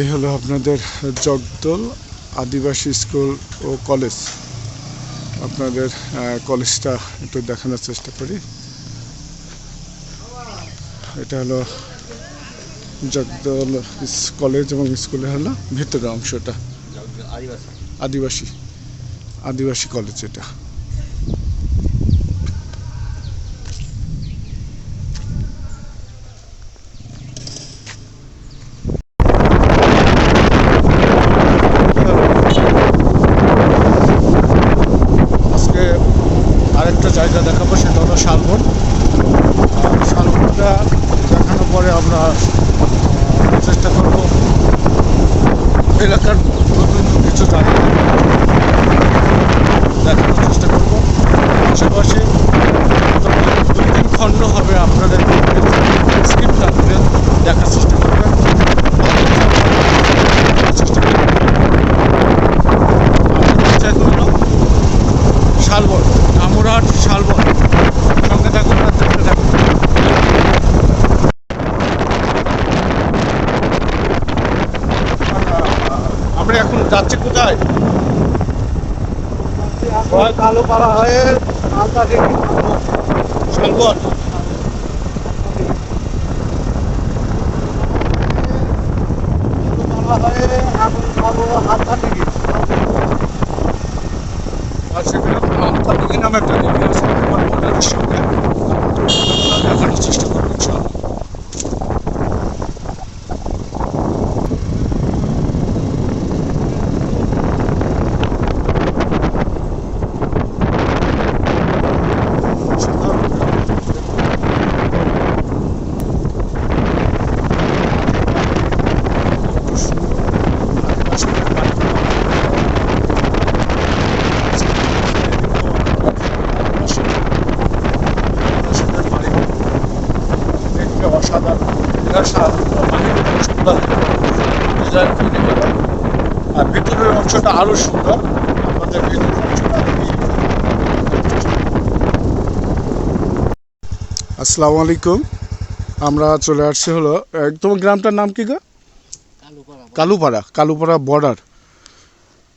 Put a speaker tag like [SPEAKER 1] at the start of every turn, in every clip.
[SPEAKER 1] এই হলো আপনাদের জগদল আদিবাসী স্কুল ও কলেজ। আপনাদের কলেজটা একটু দেখানোর চেষ্টা করি। এটা হলো জগদল কলেজ এবং স্কুলের হলো ভিতরের অংশটা।
[SPEAKER 2] আদিবাসী।
[SPEAKER 1] আদিবাসী আদিবাসী কলেজ এটা আজকে আরেকটা জায়গা দেখাবো সেটা হলো শালবন আর শালবনটা দেখানোর পরে আমরা আহ, চেষ্টা করব এলাকার নতুন কিছু জায়গা দেখানোর চেষ্টা করব পাশাপাশি দুই তিন খণ্ড হবে আপনাদের স্কিপ থাকবে দেখার চেষ্টা করবেন চেষ্টা করবেন আমাদের পঞ্চায়েত হলো শালবন আমুরহাট শালবন সঙ্গে থাকুন আর দেখতে থাকুন আমরা এখন যাচ্ছি কোথায়
[SPEAKER 3] কালো করা হয়ে মালদা থেকে
[SPEAKER 1] শালবন
[SPEAKER 3] হয়ে এখন পাবো আলতা থেকে
[SPEAKER 1] আর সেখানে আমতা দিঘি নামে একটা নদী আছে আমার বোনের সঙ্গে আমরা দেখানোর চেষ্টা করব ইনশাআল্লাহ দেখতে অসাধারণ এরা সাধারণ বাহিরের অংশগুলো ডিজাইন করে রেখেছে। আর ভিতরের অংশটা আরও সুন্দর। আমাদের আসসালামু আলাইকুম। আমরা চলে আসছি হলো তোমার গ্রামটার নাম কি গো?
[SPEAKER 3] কালো পাড়া
[SPEAKER 1] কালুপাড়া কালুপাড়া বর্ডার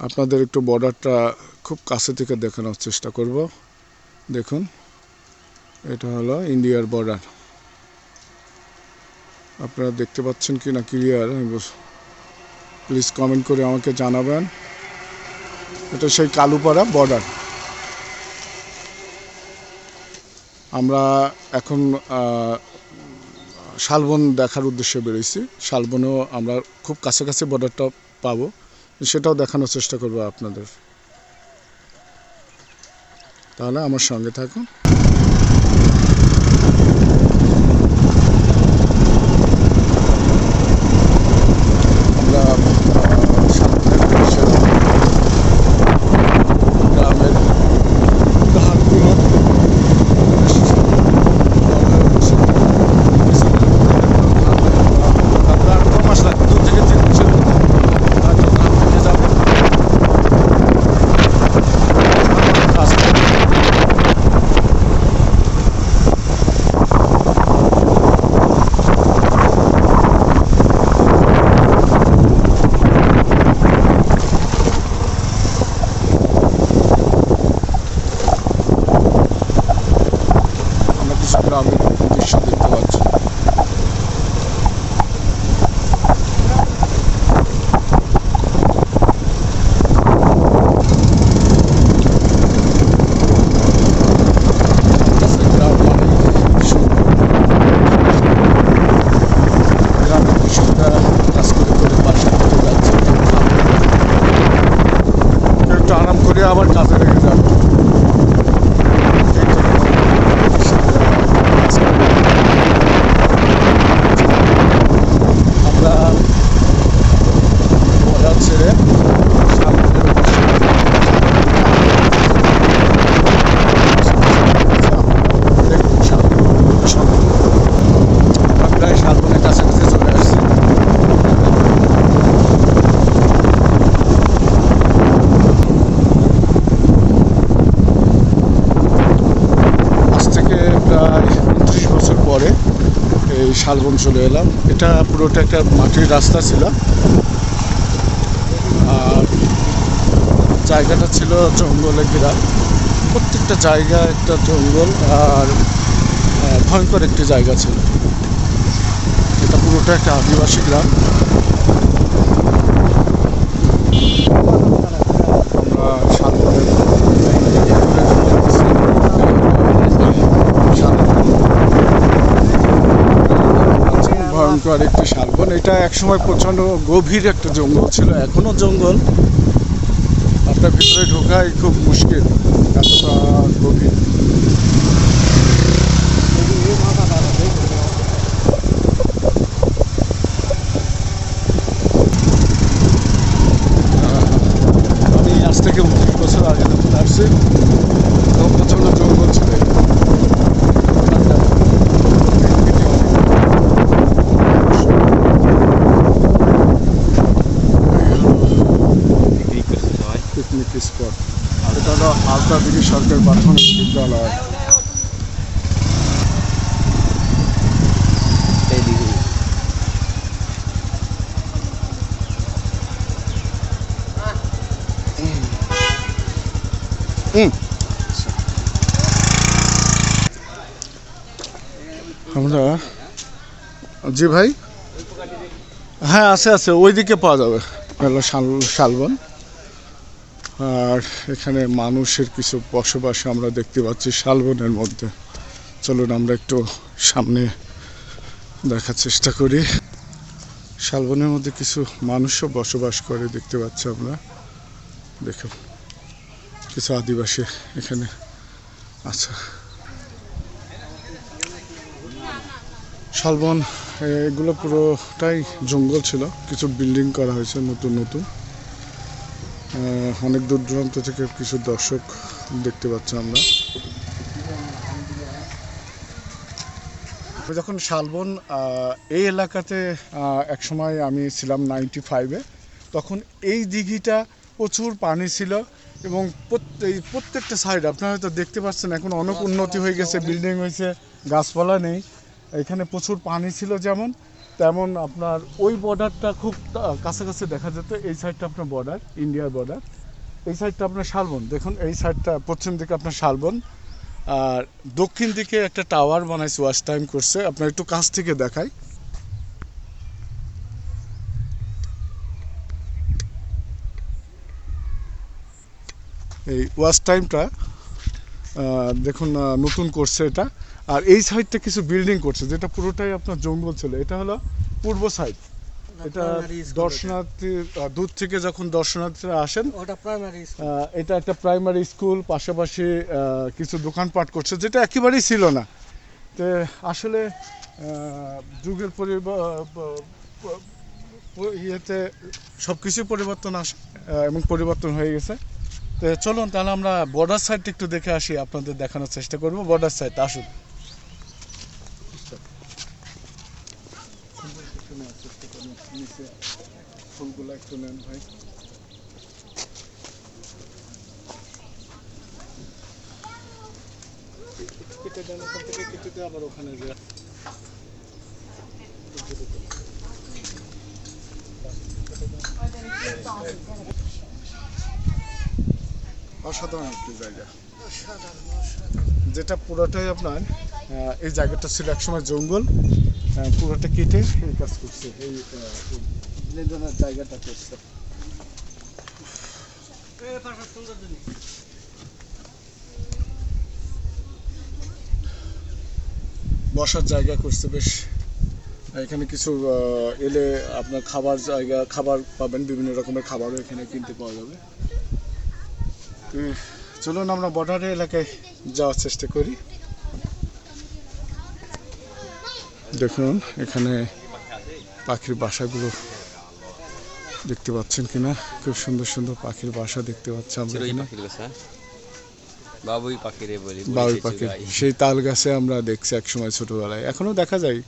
[SPEAKER 1] আপনাদের একটু বর্ডারটা খুব কাছে থেকে দেখানোর চেষ্টা করব। দেখুন এটা হলো ইন্ডিয়ার বর্ডার আপনারা দেখতে পাচ্ছেন কি না ক্লিয়ার প্লিজ কমেন্ট করে আমাকে জানাবেন। এটা সেই কালুপাড়া বর্ডার আমরা এখন শালবন দেখার উদ্দেশ্যে বেরোইছি। শালবনেও আমরা খুব কাছাকাছি বর্ডারটা পাবো। সেটাও দেখানোর চেষ্টা করব আপনাদের। তাহলে আমার সঙ্গে থাকুন। আরাম করে আবার কাজে লেগে শালবন চলে এলাম। এটা পুরোটা একটা মাটির রাস্তা ছিল। আর জায়গাটা ছিল জঙ্গলে ঘেরা। প্রত্যেকটা জায়গা একটা জঙ্গল আর ভয়ঙ্কর একটি জায়গা ছিল। এটা পুরোটা একটা আদিবাসী গ্রাম আমরা শালবনের ভয়ঙ্কর একটি শালবন, এটা একসময় প্রচণ্ড গভীর একটা জঙ্গল ছিল, এখনও জঙ্গল। আপনার ভিতরে ঢোকাই খুব মুশকিল, এতটা গভীর। আমি আজ থেকে উনত্রিশ বছর আগে যখন আসছি তখন প্রচণ্ড জঙ্গল ছিল এখানে।
[SPEAKER 2] বিক্রি করছে সবাই
[SPEAKER 1] পিকনিক স্পট এটা হলো হালদাদিঘি সরকারি প্রাথমিক বিদ্যালয়। আমরা জি ভাই? হ্যাঁ আছে আছে ওইদিকে পাওয়া যাবে। শাল শালবন। আর এখানে মানুষের কিছু বসবাস আমরা দেখতে পাচ্ছি শালবনের মধ্যে। চলুন আমরা একটু সামনে দেখার চেষ্টা করি। শালবনের মধ্যে কিছু মানুষও বসবাস করে দেখতে পাচ্ছি আমরা। দেখুন, কিছু আদিবাসী এখানে আচ্ছা শালবন, এগুলো পুরোটাই জঙ্গল ছিল। কিছু বিল্ডিং করা হয়েছে নতুন নতুন। অনেক দূর দূরান্ত থেকে কিছু দর্শক দেখতে পাচ্ছি আমরা। যখন শালবন এই এলাকাতে একসময় আমি ছিলাম নাইনটি ফাইভে তখন এই দিঘিটা প্রচুর পানি ছিল এবং প্রত- এই প্রত্যেকটা সাইড আপনারা হয়তো দেখতে পাচ্ছেন এখন অনেক উন্নতি হয়ে গেছে বিল্ডিং হয়েছে গাছপালা নেই এখানে প্রচুর পানি ছিল যেমন তেমন আপনার ওই বর্ডারটা খুব কাছাকাছি দেখা যেত, এই সাইডটা আপনার বর্ডার ইন্ডিয়ার বর্ডার এই সাইডটা আপনার শালবন, দেখুন এই সাইডটা পশ্চিম দিকে আপনার শালবন, আর দক্ষিণ দিকে একটা টাওয়ার বানাইছে ওয়াশ টাইম করছে। আপনার একটু কাছ থেকে দেখাই। এই ওয়াশ টাইমটা দেখুন নতুন করছে এটা। আর এই সাইডটা কিছু বিল্ডিং করছে যেটা পুরোটাই আপনার জঙ্গল ছিল। এটা হলো পূর্ব সাইড এটা দর্শনার্থী দূর থেকে যখন দর্শনার্থীরা আসেন এটা একটা প্রাইমারি স্কুল পাশাপাশি কিছু দোকানপাট করছে যেটা একেবারেই ছিল না। তো আসলে যুগের ইয়েতে সব কিছুই পরিবর্তন আসে এবং পরিবর্তন হয়ে গেছে। তো চলুন, তাহলে আমরা বর্ডার সাইডটা একটু দেখে আসি, আপনাদের দেখানোর চেষ্টা করব। বর্ডার সাইড আসুন। একটু আবার ওখানে অসাধারণ একটি জায়গা। যেটা পুরোটাই আপনার এই জায়গাটা ছিল একসময় জঙ্গল পুরোটা কেটে এই কাজ করছে, এই জায়গাটা করছে। বসার জায়গা করছে বেশ। এখানে কিছু এলে আপনার খাবার জায়গা, খাবার পাবেন, বিভিন্ন রকমের খাবারও এখানে কিনতে পাওয়া যাবে। চলুন আমরা বর্ডারের এলাকায় যাওয়ার চেষ্টা করি। দেখুন এখানে পাখির বাসাগুলো দেখতে পাচ্ছেন কিনা? খুব সুন্দর সুন্দর পাখির বাসা দেখতে পাচ্ছি আমরা এখানে।
[SPEAKER 2] পাখির বাবুই পাখি রে বলি
[SPEAKER 1] বাবুই
[SPEAKER 2] বলেছে
[SPEAKER 1] পাখি
[SPEAKER 2] চুগাই।
[SPEAKER 1] সেই তাল গাছে আমরা দেখছি এক সময় ছোটবেলায়। এখনও দেখা যায়।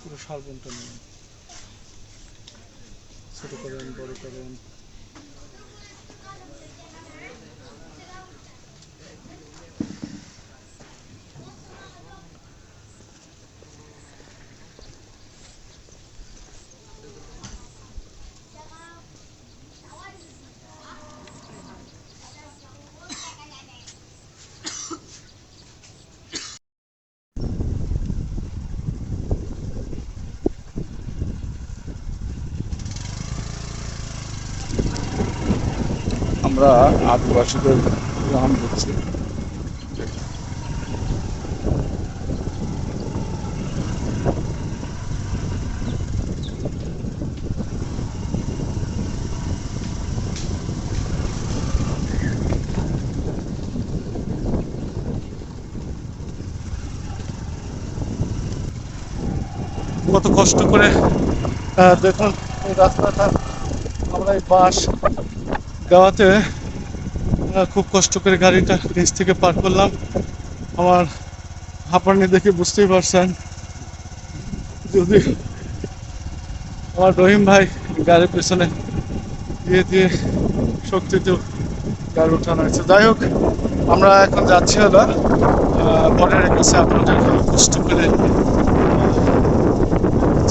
[SPEAKER 1] পুরো শালবনটা নিয়ে ছোট করেন বড় করেন আমরা আদিবাসীদের গ্রাম দেখছি কত কষ্ট করে দেখুন এই রাস্তাটা আমরা এই বাস দেওয়াতে খুব কষ্ট করে গাড়িটা নিচ থেকে পার করলাম। আমার হাঁপানি দেখে বুঝতেই পারছেন। যদি আমার রহিম ভাই গাড়ির পেছনে দিয়ে দিয়ে শক্তিতে গাড়ি উঠানো হয়েছে। যাই হোক, আমরা এখন যাচ্ছি হলো বর্ডারের কাছে আপনাদের কষ্ট করে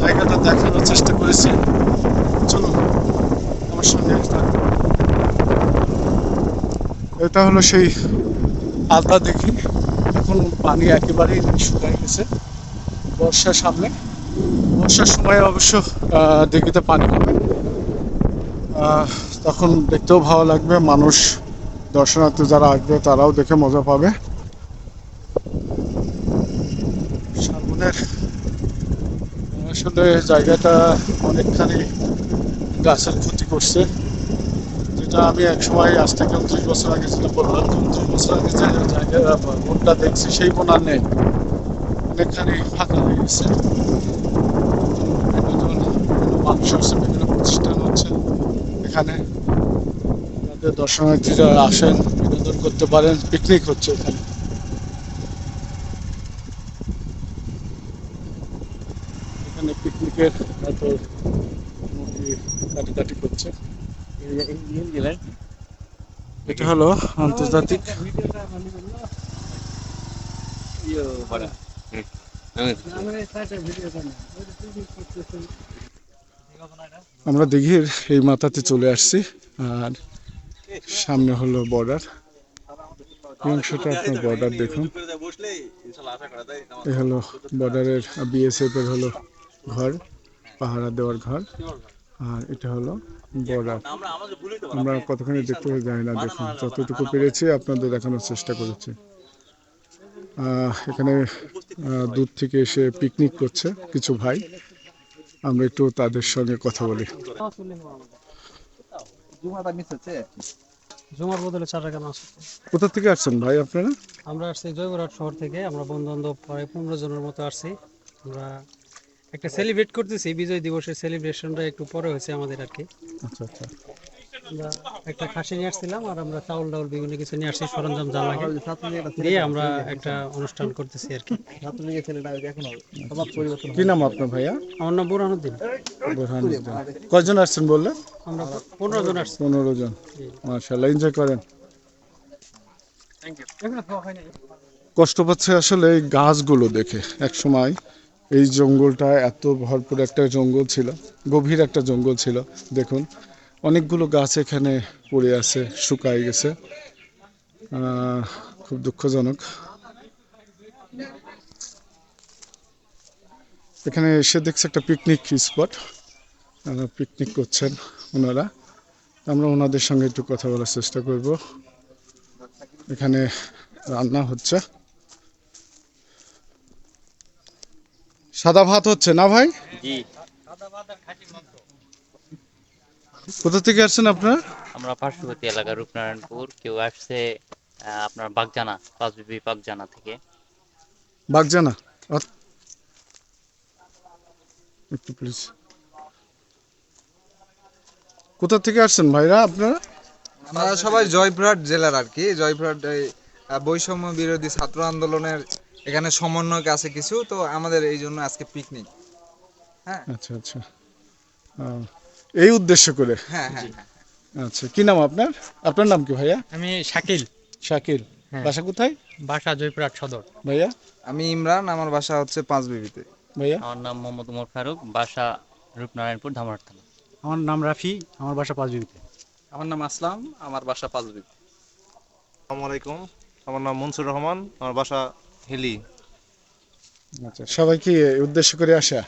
[SPEAKER 1] জায়গাটা দেখানোর চেষ্টা করেছি। চলুন, আমার সঙ্গে। এটা হলো সেই আলতা দেখি। এখন পানি একেবারেই শুকায় গেছে। বর্ষার সামনে। বর্ষার সময় অবশ্য দিঘিতে পানি কমে তখন দেখতেও ভালো লাগবে। মানুষ, দর্শনার্থী যারা আসবে, তারাও দেখে মজা পাবে। শালবনের আসলে জায়গাটা অনেকখানি গাছের ক্ষতি করছে। যেটা আমি এক সময় আজ থেকে উনত্রিশ বছর আগে যেটা বললাম উনত্রিশ বছর আগে যে দেখছি, সেই বন আর নেই। অনেকখানি ফাঁকা হয়ে গেছে। মানুষ হচ্ছে বিভিন্ন প্রতিষ্ঠান হচ্ছে এখানে যাদের দর্শনার্থীরা আসেন, বিনোদন করতে পারেন পিকনিক হচ্ছে এখানে। এখানে পিকনিকের তারপর মুরগি কাটি কাটি করছে। এটা হলো আন্তর্জাতিক। আমরা দিঘির এই মাথাতে চলে আসছি, আর সামনে হলো বর্ডার অংশটা আপনার বর্ডার দেখুন। এই হলো বর্ডারের বিএসএফ এর হলো ঘর, পাহারা দেওয়ার ঘর। আর এটা হলো বর্ডার আমরা কতখানি দেখতে জানি না দেখুন যতটুকু পেরেছি আপনাদের দেখানোর চেষ্টা করেছি। এখানে দূর থেকে এসে পিকনিক করছে কিছু ভাই। আমরা একটু তাদের সঙ্গে কথা বলি।
[SPEAKER 4] জমার বদলে চার টাকা মাছ
[SPEAKER 1] কোথা থেকে আসছেন ভাই আপনারা?
[SPEAKER 4] আমরা আসছি জয়পুরহাট শহর থেকে আমরা বন্ধু বান্ধব প্রায় পনেরো জনের মতো আসছি। আমরা একটা সেলিব্রেট করতেছি বিজয় দিবসের সেলিব্রেশনটা একটু পরে হয়েছে আমাদের আর কি
[SPEAKER 1] আচ্ছা আচ্ছা।
[SPEAKER 4] আমরা একটা খাসি নিয়ে আসছিলাম আর আমরা চাউল ডাউল বিভিন্ন কিছু নিয়ে আসছি সরঞ্জাম যা লাগে। দিয়ে আমরা একটা অনুষ্ঠান করতেছি আর কি
[SPEAKER 1] কি নাম আপনার ভাইয়া?
[SPEAKER 4] আমার নাম বুরহানুদ্দিন।
[SPEAKER 1] বোরহানুদ্দিন। কয়জন আসছেন বললেন?
[SPEAKER 4] আমরা পনেরো জন আসছি।
[SPEAKER 1] পনেরো জন। মার্শাল্লাহ এনজয় করেন। কষ্ট পাচ্ছে আসলে এই গাছগুলো দেখে এক সময় এই জঙ্গলটা এত ভরপুর একটা জঙ্গল ছিল, গভীর একটা জঙ্গল ছিল, দেখুন। অনেকগুলো গাছ এখানে পড়ে আছে, শুকায় গেছে। খুব দুঃখজনক। এখানে এসে দেখছি একটা পিকনিক স্পট পিকনিক করছেন ওনারা। আমরা ওনাদের সঙ্গে একটু কথা বলার চেষ্টা করব। এখানে রান্না হচ্ছে। সাদা ভাত হচ্ছে না ভাই? কোথা থেকে আসছেন আপনারা?
[SPEAKER 5] আমরা পার্শ্ববর্তী এলাকা রূপনারায়ণপুর। কেউ আসছে আপনার বাগজানা পাঁচবিবি বাগজানা থেকে।
[SPEAKER 1] বাগজানা? একটু প্লিজ কোথা থেকে আসছেন ভাইরা আপনারা?
[SPEAKER 6] আমরা সবাই জয়পুরহাট জেলার আর কি। জয়পুরহাট এই, বৈষম্য বিরোধী ছাত্র আন্দোলনের এখানে সমন্বয়ক আছে কিছু তো আমাদের এই জন্য আজকে পিকনিক হ্যাঁ?
[SPEAKER 1] আচ্ছা আচ্ছা। এই উদ্দেশ্য করে?
[SPEAKER 6] হ্যাঁ হ্যাঁ হ্যাঁ।
[SPEAKER 1] আচ্ছা কি নাম আপনার? আপনার নাম কি ভাইয়া?
[SPEAKER 4] আমি শাকিল।
[SPEAKER 1] শাকিল।
[SPEAKER 4] হ্যাঁ।
[SPEAKER 1] বাসা কোথায়?
[SPEAKER 4] বাসা জয়পুরহাট সদর।
[SPEAKER 1] ভাইয়া?
[SPEAKER 6] আমি ইমরান আমার বাসা হচ্ছে পাঁচ বিবিতে।
[SPEAKER 1] ভাইয়া?
[SPEAKER 5] আমার নাম মোহাম্মদ উমর ফারুক বাসা রূপনারায়ণপুর ধামরাট থানা।
[SPEAKER 4] আমার নাম রাফি আমার বাসা পাঁচবিবিতে
[SPEAKER 6] আমার নাম আসলাম আমার বাসা পাঁচ বিবি।
[SPEAKER 7] আসসালামু আলাইকুম আমার নাম মনসুর রহমান আমার বাসা হিলি।
[SPEAKER 1] আচ্ছা সবাই কি উদ্দেশ্য করে আসা?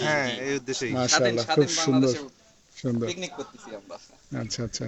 [SPEAKER 7] হ্যাঁ এই উদ্দেশ্যেই।
[SPEAKER 1] মাশাআল্লাহ খুব সুন্দর সুন্দর।
[SPEAKER 6] পিকনিক করতেছি আমরা।
[SPEAKER 1] আচ্ছা আচ্ছা।